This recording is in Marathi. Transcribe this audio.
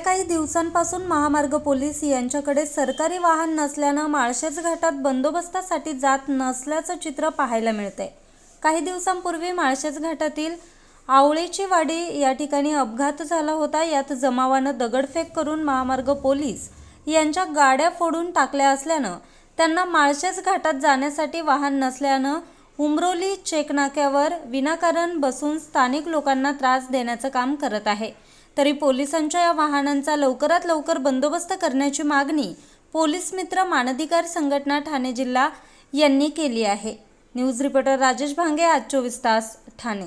काही दिवसांपासून महामार्ग पोलीस यांच्याकडे सरकारी वाहन नसल्यानं माळशेज घाटात बंदोबस्तासाठी जात नसल्याचं चित्र पाहायला मिळते काही दिवसांपूर्वी माळशेज घाटातील आवळेची वाडी या ठिकाणी अपघात झाला होता. यात जमावानं दगडफेक करून महामार्ग पोलीस यांच्या गाड्या फोडून टाकल्या असल्यानं त्यांना माळशेज घाटात जाण्यासाठी वाहन नसल्यानं उमरोली चेकनाक्यावर विनाकारण बसून स्थानिक लोकांना त्रास देण्याचं काम करत आहे. तरी पोलिसांच्या या वाहनांचा लवकरात लवकर बंदोबस्त करण्याची मागणी पोलीस मित्र मानधिकार संघटना ठाणे जिल्हा यांनी केली आहे. न्यूज रिपोर्टर राजेश भांगे आज चोवीस तास ठाणे.